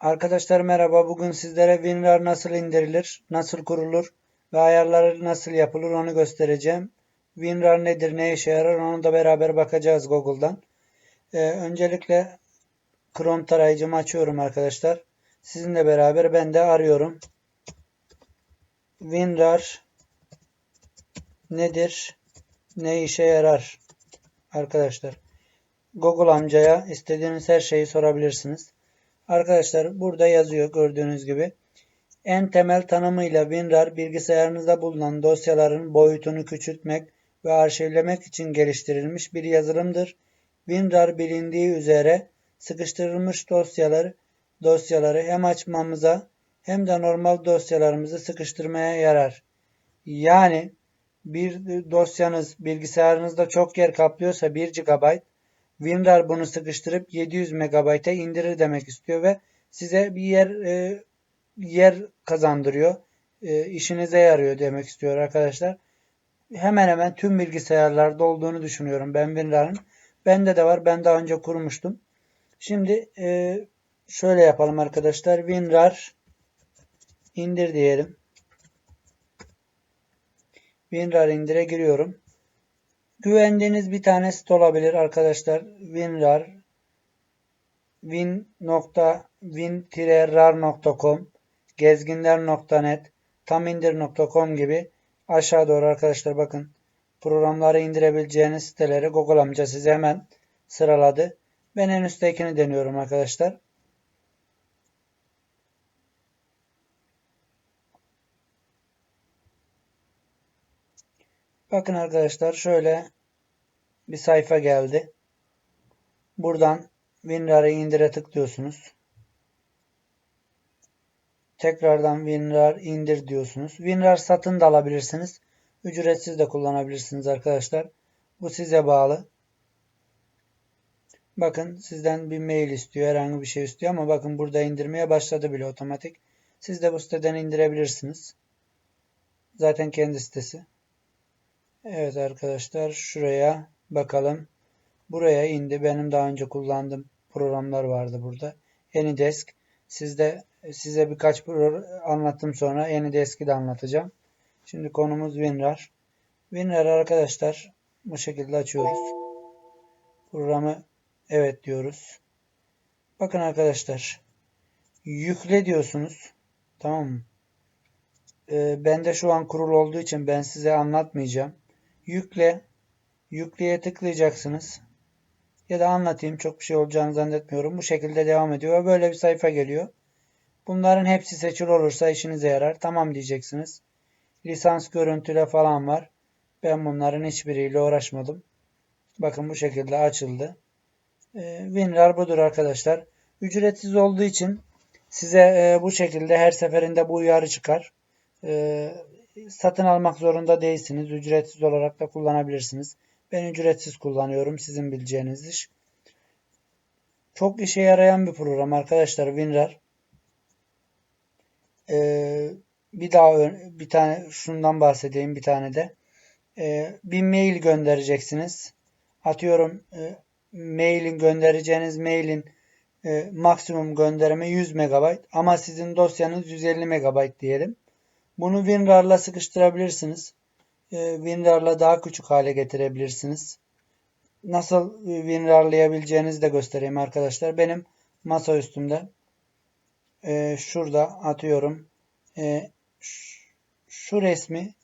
Arkadaşlar merhaba. Bugün sizlere WinRAR nasıl indirilir, nasıl kurulur ve ayarları nasıl yapılır onu göstereceğim. WinRAR nedir, ne işe yarar onu da beraber bakacağız Google'dan. Ee, öncelikle Chrome tarayıcımı açıyorum arkadaşlar. Sizinle beraber ben de arıyorum. WinRAR nedir, ne işe yarar arkadaşlar. Google amcaya istediğiniz her şeyi sorabilirsiniz. Arkadaşlar burada yazıyor gördüğünüz gibi. En temel tanımıyla WinRAR bilgisayarınızda bulunan dosyaların boyutunu küçültmek ve arşivlemek için geliştirilmiş bir yazılımdır. WinRAR bilindiği üzere sıkıştırılmış dosyaları dosyaları hem açmamıza hem de normal dosyalarımızı sıkıştırmaya yarar. Yani bir dosyanız bilgisayarınızda çok yer kaplıyorsa 1 GB WinRAR bunu sıkıştırıp 700 MB'e indirir demek istiyor ve size bir yer e, yer kazandırıyor. E, işinize yarıyor demek istiyor arkadaşlar. Hemen hemen tüm bilgisayarlarda olduğunu düşünüyorum ben WinRAR'ın. Bende de var. Ben daha önce kurmuştum. Şimdi e, şöyle yapalım arkadaşlar. WinRAR indir diyelim. WinRAR indire giriyorum. Güvendiğiniz bir tane site olabilir arkadaşlar. WinRAR win.win-rar.com gezginler.net tamindir.com gibi aşağı doğru arkadaşlar bakın programları indirebileceğiniz siteleri Google amca size hemen sıraladı. Ben en üsttekini deniyorum arkadaşlar. Bakın arkadaşlar şöyle bir sayfa geldi. Buradan WinRAR'ı indire tıklıyorsunuz. Tekrardan WinRAR indir diyorsunuz. WinRAR satın da alabilirsiniz. Ücretsiz de kullanabilirsiniz arkadaşlar. Bu size bağlı. Bakın sizden bir mail istiyor. Herhangi bir şey istiyor ama bakın burada indirmeye başladı bile otomatik. Siz de bu siteden indirebilirsiniz. Zaten kendi sitesi. Evet arkadaşlar şuraya bakalım. Buraya indi. Benim daha önce kullandığım programlar vardı burada. AnyDesk. Sizde size birkaç anlattım sonra AnyDesk'i de anlatacağım. Şimdi konumuz WinRAR. WinRAR arkadaşlar bu şekilde açıyoruz. Programı evet diyoruz. Bakın arkadaşlar yükle diyorsunuz. Tamam mı? Ee, bende şu an kurul olduğu için ben size anlatmayacağım. Yükle. Yükleye tıklayacaksınız. Ya da anlatayım. Çok bir şey olacağını zannetmiyorum. Bu şekilde devam ediyor. Böyle bir sayfa geliyor. Bunların hepsi seçili olursa işinize yarar. Tamam diyeceksiniz. Lisans görüntüle falan var. Ben bunların hiçbiriyle uğraşmadım. Bakın bu şekilde açıldı. Ee, WinRAR budur arkadaşlar. Ücretsiz olduğu için size e, bu şekilde her seferinde bu uyarı çıkar. Satın almak zorunda değilsiniz. Ücretsiz olarak da kullanabilirsiniz. Ben ücretsiz kullanıyorum. Sizin bileceğiniz iş. Çok işe yarayan bir program arkadaşlar WinRAR. Ee, bir daha bir tane şundan bahsedeyim bir tane de. Ee, bir mail göndereceksiniz. Atıyorum e, mailin göndereceğiniz mailin e, maksimum gönderme 100 MB ama sizin dosyanız 150 MB diyelim. Bunu WinRAR'la sıkıştırabilirsiniz. Ee, WinRAR'la daha küçük hale getirebilirsiniz. Nasıl WinRAR'layabileceğinizi de göstereyim arkadaşlar. Benim masa üstümde e, şurada atıyorum. E, şu resmi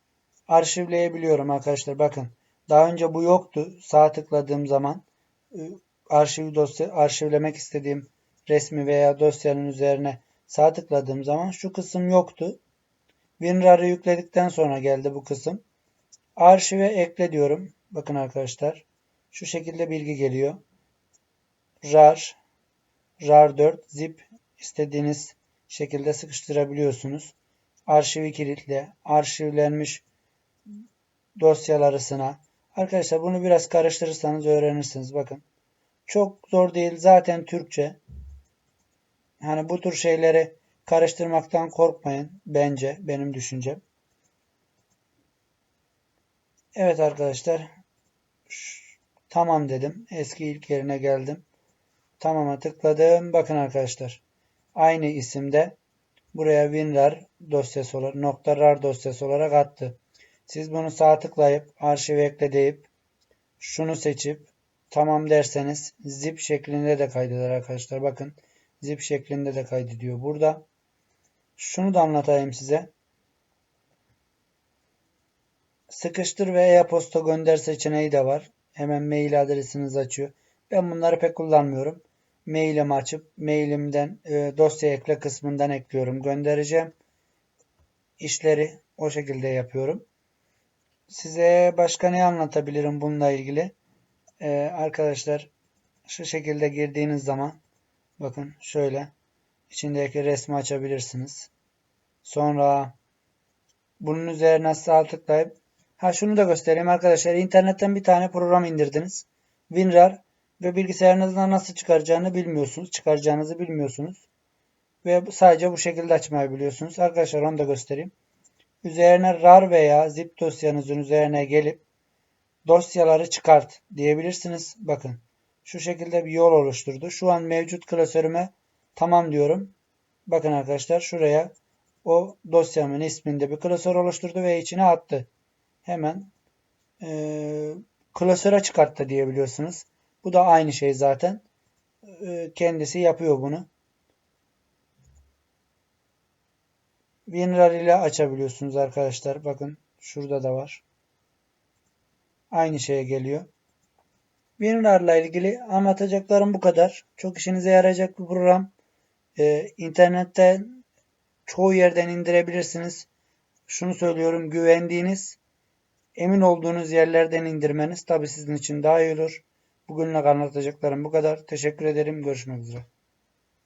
arşivleyebiliyorum arkadaşlar. Bakın daha önce bu yoktu. Sağ tıkladığım zaman e, arşiv dosya arşivlemek istediğim resmi veya dosyanın üzerine sağ tıkladığım zaman şu kısım yoktu. WinRAR'ı yükledikten sonra geldi bu kısım. Arşive ekle diyorum. Bakın arkadaşlar. Şu şekilde bilgi geliyor. RAR, RAR4, zip istediğiniz şekilde sıkıştırabiliyorsunuz. Arşivi kilitle, arşivlenmiş dosyalarısına. Arkadaşlar bunu biraz karıştırırsanız öğrenirsiniz. Bakın. Çok zor değil. Zaten Türkçe. Hani bu tür şeyleri Karıştırmaktan korkmayın bence benim düşüncem. Evet arkadaşlar. Tamam dedim. Eski ilk yerine geldim. Tamam'a tıkladım. Bakın arkadaşlar. aynı isimde buraya WinRAR dosyası olarak nokta .rar dosyası olarak attı. Siz bunu sağ tıklayıp arşive ekle deyip şunu seçip tamam derseniz zip şeklinde de kaydeder arkadaşlar. Bakın zip şeklinde de kaydediyor burada. Şunu da anlatayım size. Sıkıştır ve e-posta gönder seçeneği de var. Hemen mail adresinizi açıyor. Ben bunları pek kullanmıyorum. Mailimi açıp mailimden e, dosya ekle kısmından ekliyorum. Göndereceğim. İşleri o şekilde yapıyorum. Size başka ne anlatabilirim bununla ilgili? Ee, arkadaşlar şu şekilde girdiğiniz zaman bakın şöyle içindeki resmi açabilirsiniz. Sonra bunun üzerine sağ tıklayıp ha şunu da göstereyim arkadaşlar. internetten bir tane program indirdiniz. WinRAR ve bilgisayarınızdan nasıl çıkaracağını bilmiyorsunuz. Çıkaracağınızı bilmiyorsunuz. Ve sadece bu şekilde açmayı biliyorsunuz. Arkadaşlar onu da göstereyim. Üzerine RAR veya zip dosyanızın üzerine gelip dosyaları çıkart diyebilirsiniz. Bakın şu şekilde bir yol oluşturdu. Şu an mevcut klasörüme tamam diyorum. Bakın arkadaşlar şuraya o dosyamın isminde bir klasör oluşturdu ve içine attı. Hemen e, klasöre çıkarttı diyebiliyorsunuz. Bu da aynı şey zaten. E, kendisi yapıyor bunu. WinRAR ile açabiliyorsunuz arkadaşlar. Bakın şurada da var. Aynı şeye geliyor. WinRAR ile ilgili anlatacaklarım bu kadar. Çok işinize yarayacak bir program. Ee, internette çoğu yerden indirebilirsiniz. Şunu söylüyorum güvendiğiniz, emin olduğunuz yerlerden indirmeniz tabi sizin için daha iyi olur. Bugünlük anlatacaklarım bu kadar. Teşekkür ederim. Görüşmek üzere.